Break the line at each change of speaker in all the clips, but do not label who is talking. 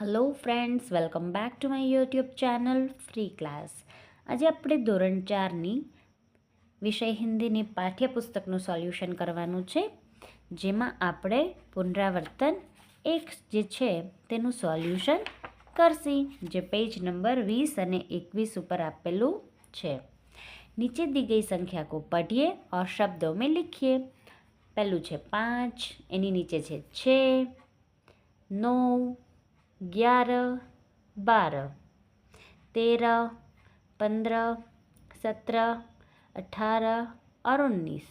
Hello friends welcome back to my YouTube channel free class આજે આપણે ધોરણ ચારની વિષય હિન્દીની પાઠ્યપુસ્તકનું સોલ્યુશન કરવાનું છે, જેમાં આપણે પુનરાવર્તન એક જે છે તેનું સોલ્યુશન કરશી, જે પેજ નંબર વીસ અને એકવીસ ઉપર આપેલું છે. નીચે દી ગઈ સંખ્યા કો પઢીએ ઓર શબ્દો મેં લિખીએ. પહેલું છે પાંચ, એની નીચે છે છે, નવ ग्यारह बारह तेरह पंद्रह સત્તર અઠાર ઓર ઉન્નીસ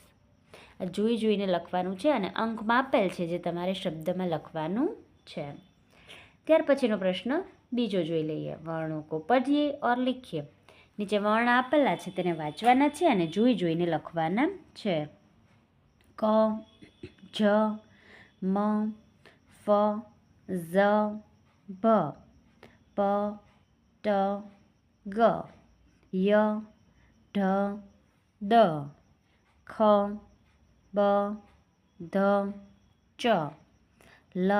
જોઈ જોઈને લખવાનું છે અને અંકમાં આપેલ છે જે તમારે શબ્દમાં લખવાનું છે ત્યાર પછીનો પ્રશ્ન બીજો જોઈ લઈએ વર્ણો કો પઢીએ ઓર લીખીએ નીચે વર્ણ આપેલા છે તેને વાંચવાના છે અને જોઈ જોઈને લખવાના છે ક જ મ ફ ઝ ભ પ, ટ, ગ, ય, ઢ, દ, ખ, બ, ધ, ચ, લ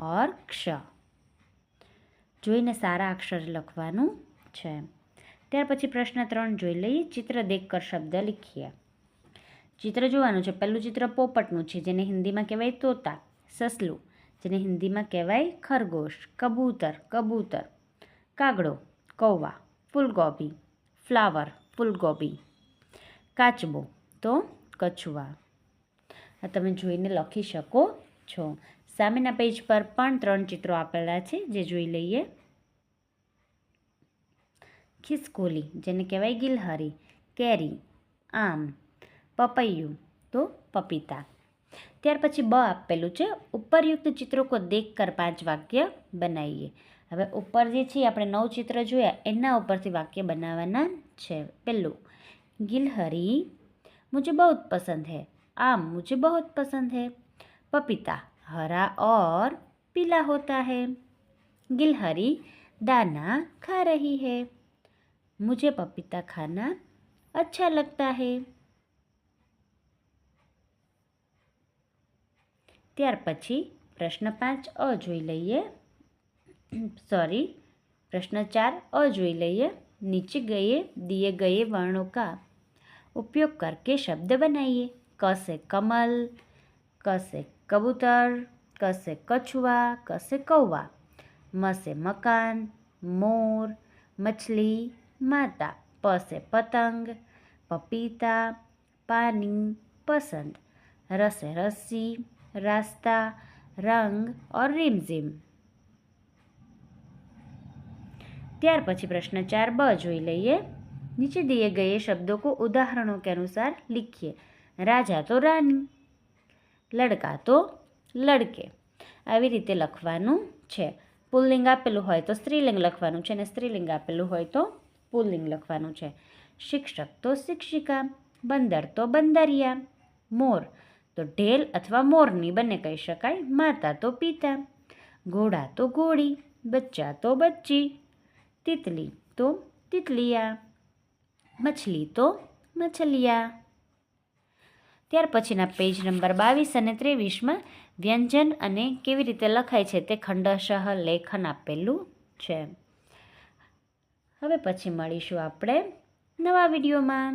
ઓર ક્ષ જોઈને સારા અક્ષર લખવાનું છે. ત્યાર પછી પ્રશ્ન ત્રણ જોઈ લઈએ. ચિત્ર દેખકર શબ્દ લીખીએ. ચિત્ર જોવાનું છે. પહેલું ચિત્ર પોપટનું છે, જેને હિન્દીમાં કહેવાય તોતા, સસલું. જેને હિન્દીમાં કહેવાય ખરગોશ, કબૂતર કબૂતર, કાગડો, કૌવા ફૂલગોબી ફ્લાવર ફૂલગોબી કાચબો, તો કછુઆ આ તમે જોઈને લખી શકો છો. સામેના પેજ પર પણ ત્રણ ચિત્રો આપેલા છે, જે જોઈ લઈએ. ખિસકોલી, જેને કહેવાય ગિલહરી, કેરી, આમ, પપૈયું, તો પપીતા. ત્યાર પછી બ આપેલું છે ઉપરયુક્ત ચિત્રો કો દેખકર પાંચ વાક્ય બનાવીએ હવે ઉપર જે છે આપણે નવ ચિત્ર જોયા એના ઉપરથી વાક્ય બનાવવાના છે પહેલું गिलहरी मुझे बहुत पसंद है आम मुझे बहुत पसंद है पपीता हरा और पीला होता है गिलहरी दाना खा रही है मुझे पपीता खाना अच्छा लगता है त्यार पी प्रश्न पाँच अ जी लीए सॉरी प्रश्न चार अ जी लीए नीचे गए दिए गए वर्णों का उपयोग करके शब्द बनाइए क से कमल क से कबूतर क से कछुआ क से कौवा म से मकान मोर मछली माता प से पतंग पपीता पानी पसंद र रस्सी रास्ता रंग और रिमझिम ત્યાર પછી પ્રશ્ન ચાર બ જોઈ લઈએ નીચે दिए गए शब्दों को उदाहरणों के अनुसार लिखिए રાજા તો રાની લડકા તો લડકે આવી રીતે લખવાનું છે પુલ્લિંગ આપેલું હોય તો સ્ત્રીલિંગ લખવાનું છે અને સ્ત્રીલિંગ આપેલું હોય તો પુલ્લિંગ લખવાનું છે શિક્ષક તો શિક્ષિકા બંદર તો બંદરિયા મોર તો ઢેલ અથવા મોરની બંને કહી શકાય, માતા તો પિતા, ઘોડા તો ઘોડી, બચ્ચા તો બચ્ચી, તિતલી તો તિતલિયા, મછલી તો મછલિયા. ત્યાર પછીના પેજ નંબર બાવીસ અને ત્રેવીસમાં વ્યંજન અને કેવી રીતે લખાય છે તે ખંડશઃ લેખન આપેલું છે. હવે પછી મળીશું આપણે નવા વિડીયોમાં.